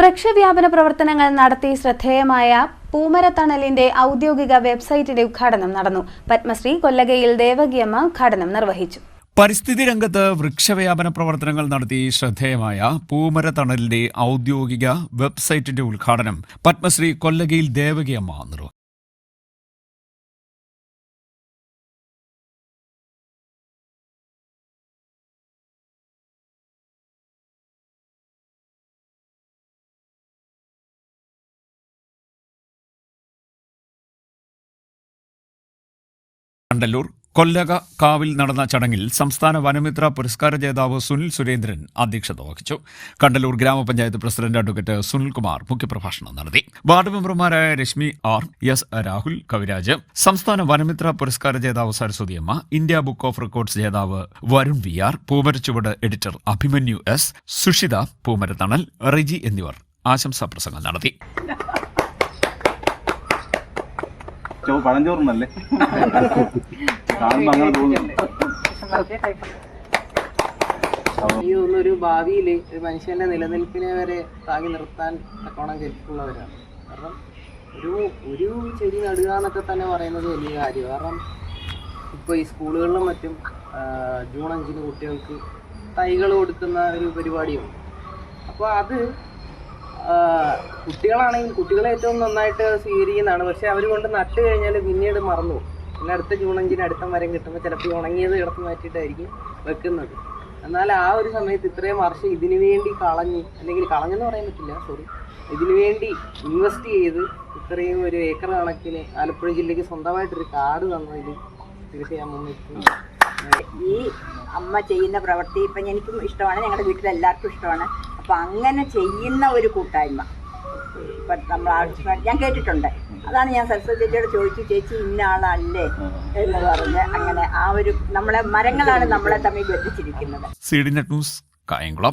വൃക്ഷവ്യാപന പ്രവർത്തനങ്ങൾ നടത്തി ശ്രദ്ധേയമായ പൂമരത്തണലിന്റെ ഔദ്യോഗിക വെബ്സൈറ്റിന്റെ ഉദ്ഘാടനം നടന്നു. പത്മശ്രീ കൊല്ലകയിൽ ദേവകിയമ്മ ഉദ്ഘാടനം നിർവഹിച്ചു. പരിസ്ഥിതി രംഗത്ത് വൃക്ഷവ്യാപന പ്രവർത്തനങ്ങൾ നടത്തി ശ്രദ്ധേയമായ പൂമരത്തണലിന്റെ ഔദ്യോഗിക വെബ്സൈറ്റിന്റെ ഉദ്ഘാടനം പത്മശ്രീ കൊല്ലകയിൽ ദേവകിയമ്മ നിർവഹിച്ചു. കണ്ടല്ലൂർ കൊല്ലക കാവിൽ നടന്ന ചടങ്ങിൽ സംസ്ഥാന വനമിത്ര പുരസ്കാര ജേതാവ് സുനിൽ സുരേന്ദ്രൻ അധ്യക്ഷത വഹിച്ചു. കണ്ടല്ലൂർ ഗ്രാമപഞ്ചായത്ത് പ്രസിഡന്റ് അഡ്വക്കേറ്റ് സുനിൽകുമാർ മുഖ്യപ്രഭാഷണം നടത്തി. വാർഡ് മെമ്പർമാരായ രശ്മി ആർ എസ് രാഹുൽ കവിരാജ്. സംസ്ഥാന വനമിത്ര പുരസ്കാര ജേതാവ് Saraswathiyamma India book of records ജേതാവ് Varun V R Poomarachuvadu editor Abhimanyu S Sushitha Poomarathanal Riji എന്നിവർ ആശംസാ പ്രസംഗം നടത്തി. ചോ പഴഞ്ചോറുന്നല്ലേ കാണുമ്പോ അങ്ങനെ തോന്നുന്നു ഈ ഒന്നൊരു ഒരു മനുഷ്യന്റെ നിലനിൽപ്പിനെ വരെ താങ്ങി നിർത്താൻ തക്കോണം കരുത്തുള്ളവരാണ് കാരണം ഒരു ഒരു ചെടി നടുക എന്നൊക്കെ തന്നെ പറയുന്നത് വലിയ കാര്യം. കാരണം ഇപ്പോൾ ഈ സ്കൂളുകളിലും മറ്റും ജൂൺ അഞ്ചിന് കുട്ടികൾക്ക് തൈകൾ കൊടുക്കുന്ന ഒരു പരിപാടിയുണ്ട്. അപ്പോൾ അത് കുട്ടികളാണെങ്കിൽ കുട്ടികളെ ഏറ്റവും നന്നായിട്ട് സ്വീകരിക്കുന്നതാണ് പക്ഷെ അവർ കൊണ്ട് നട്ട് കഴിഞ്ഞാൽ പിന്നീട് മറന്നു. പിന്നെ അടുത്ത ജൂൺ അഞ്ചിന് അടുത്ത മരം കിട്ടുമ്പോൾ ചിലപ്പോൾ ഉണങ്ങിയത് കിടത്ത് മാറ്റിയിട്ടായിരിക്കും വെക്കുന്നത്. എന്നാൽ ആ ഒരു സമയത്ത് ഇത്രയും വർഷം ഇതിനു വേണ്ടി കളഞ്ഞ് അല്ലെങ്കിൽ കളഞ്ഞെന്ന് പറയാൻ പറ്റില്ല സോറി ഇതിനു വേണ്ടി ഇൻവെസ്റ്റ് ചെയ്ത് ഇത്രയും ഒരു ഏക്കർ കണക്കിന് ആലപ്പുഴ ജില്ലയ്ക്ക് സ്വന്തമായിട്ടൊരു കാട് തന്നതിൽ തീർച്ചയായും ഈ അമ്മ ചെയ്യുന്ന പ്രവൃത്തി ഇപ്പം എനിക്കും ഇഷ്ടമാണ്. ഞങ്ങളുടെ വീട്ടിൽ എല്ലാവർക്കും ഇഷ്ടമാണ്. അപ്പം അങ്ങനെ ചെയ്യുന്ന ഒരു കൂട്ടായ്മ. ഇപ്പം നമ്മൾ ഞാൻ കേട്ടിട്ടുണ്ട്. അതാണ് ഞാൻ സരസ്വതി ചേച്ചിയോട് ചോദിച്ചു ചേച്ചി ഇന്ന ആളല്ലേ? എന്ന് പറഞ്ഞ് അങ്ങനെ ആ ഒരു നമ്മളെ മരങ്ങളാണ് നമ്മളെ തമ്മിൽ ബന്ധിച്ചിരിക്കുന്നത്. കായംകുളം.